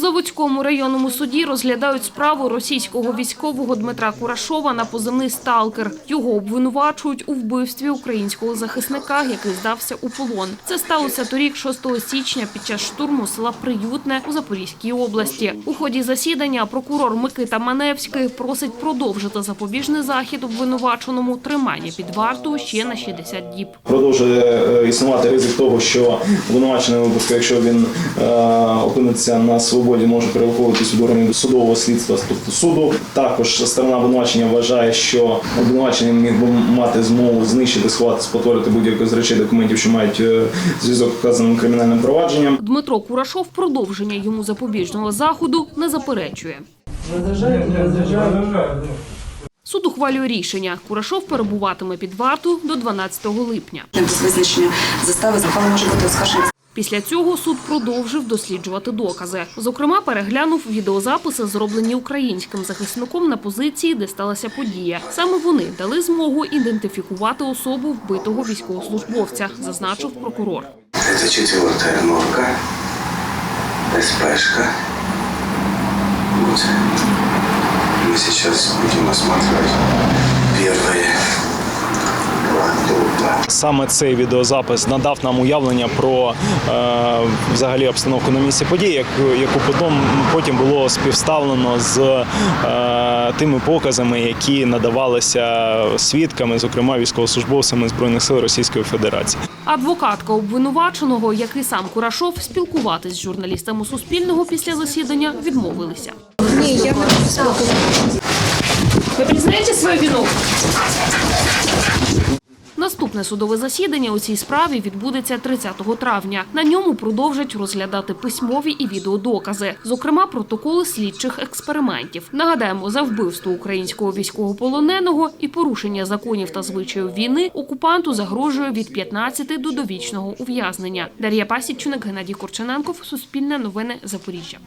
Заводському районному суді розглядають справу російського військового Дмитра Курашова на позивний «Сталкер». Його обвинувачують у вбивстві українського захисника, який здався у полон. Це сталося торік, 6 січня, під час штурму села Приютне у Запорізькій області. У ході засідання прокурор Микита Маневський просить продовжити запобіжний захід обвинуваченому тримання під вартою ще на 60 діб. Продовжує е, існувати ризик того, що обвинувачений якщо він е, опиниться на свободі, може перевиховуватись у органів судового слідства, тобто суду. Також сторона обвинувачення вважає, що обвинувачений міг би мати змогу знищити, сховати, спотворити будь-яку з речей документів, що мають е, зв'язок з вказаним кримінальним провадженням. Дмитро Курашов продовження йому запобіжного заходу не заперечує. Суд ухвалює рішення. Курашов перебуватиме під вартою до 12 липня. без визначення застави захвала може бути оскаржена. Після цього суд продовжив досліджувати докази. Зокрема, переглянув відеозаписи, зроблені українським захисником на позиції, де сталася подія. Саме вони дали змогу ідентифікувати особу вбитого військовослужбовця, зазначив прокурор. Это четвертая норка. СПшка. Вот. Мы сейчас будем осматривать первые два трупа. Саме цей відеозапис надав нам уявлення про е, взагалі обстановку на місці події, яку, яку потім, потім було співставлено з е, тими показами, які надавалися свідками, зокрема військовослужбовцями збройних сил Російської Федерації. Адвокатка обвинуваченого, який сам Курашов, спілкуватись з журналістами Суспільного після засідання відмовилися. Ні, я не спілкуватися. Ви признаєте свою вину? Наступне судове засідання у цій справі відбудеться 30 травня. На ньому продовжать розглядати письмові і відеодокази, зокрема протоколи слідчих експериментів. Нагадаємо, за вбивство українського військовополоненого і порушення законів та звичаїв війни окупанту загрожує від 15 до довічного ув'язнення. Дар'я Пасічник, Геннадій Корчененков, Суспільне новини, Запоріжжя.